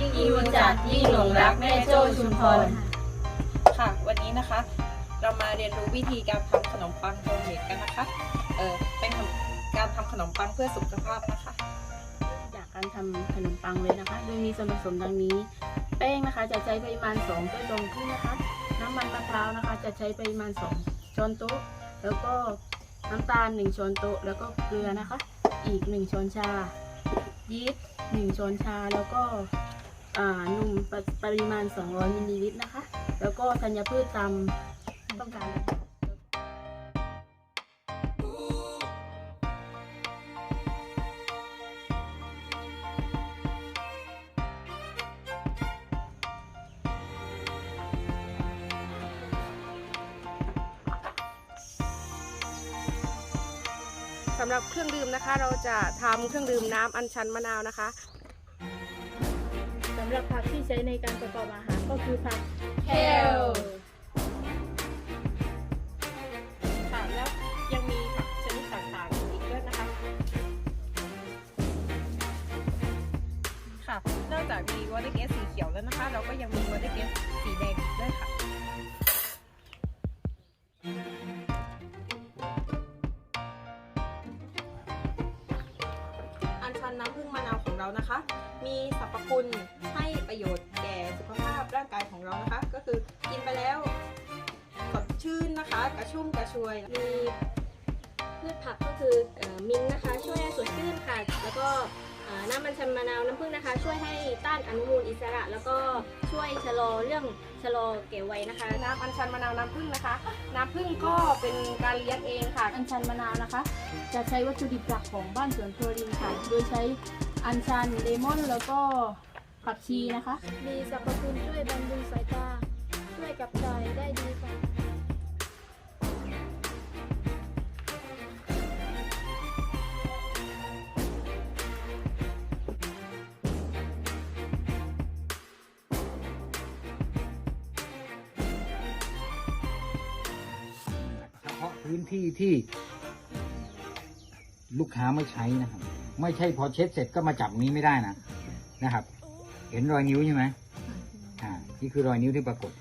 ยิ่งรู้จักยิ่งหลงรักแม่โจ้ชุมพร ค่ะ วันนี้นะคะ เรามาเรียนรู้วิธีการทำขนมปังโฮมเมดกันนะคะ เออเป็นการทำขนมปังเพื่อสุขภาพนะคะ จากการทำขนมปังเลยนะคะ โดยมีส่วนผสมดังนี้ แป้งนะคะจะใช้ปริมาณ2ต้นรองครึ่งนะคะ น้ำมันมะพร้าวนะคะ จะใช้ปริมาณ 2 ช้อนโต๊ะ แล้วก็น้ำตาล 1 ช้อนโต๊ะ แล้วก็เกลือนะคะ อีก 1 ช้อนชา ยีสต์ 1 ช้อนชา แล้วก็อ่า นมปปริมาณ 200มิลลิลิตรนะคะ แล้วก็ธัญพืชตามต้องการสำหรับเครื่องดื่มนะคะ เราจะทำเครื่องดื่มน้ำอัญชันมะนาวนะคะำหรับผักที่ใช้ในการประกอบอาหารก็คือผัก Kale ค่ะแล้วยังมีผักชนิดต่างๆอีกด้วยนะคะ ค่ะ นอกจากมีวอเตอร์เกสสีเขียวแล้วนะคะ เราก็ยังมีวอเตอร์เกสสีแดงอีกด้วยค่ะ นาวของเรานะคะ มีสรรพคุณให้ประโยชน์แก่สุขภาพร่างกายของเรานะคะ ก็คือกินไปแล้วสดชื่นนะคะ กระชุ่มกระชวย มีพืชผักก็คือเอ่อมินท์นะคะ ช่วยให้สดชื่นค่ะ แล้วก็เอ่อน้ำมันชันมะนาวน้ำผึ้งนะคะ ช่วยให้ต้านอนุมูลอิสระ แล้วก็ช่วยชะลอเรื่องชะลอแก่วัยนะคะ น้ำอัญชันมะนาวน้ำผึ้งนะคะ น้ำผึ้งก็เป็นการเลี้ยงเองค่ะ อัญชันมะนาวนะคะ จะใช้วัตถุดิบหลักของบ้านสวนครัวรินค่ะ โดยใช้ อัญชันเลมอนแล้วก็ผักชีนะคะ มีสรรพคุณช่วยบำรุงสายตา ช่วยกับถ่ายได้ดีค่ะเฉพาะพื้นที่ที่ลูกค้าไม่ใช้นะครับ ไม่ใช่พอเช็ดเสร็จก็มาจับนี้ไม่ได้นะนะครับ เห็นรอยนิ้วใช่ไหมอ่านี่คือรอยนิ้วที่ปรากฏ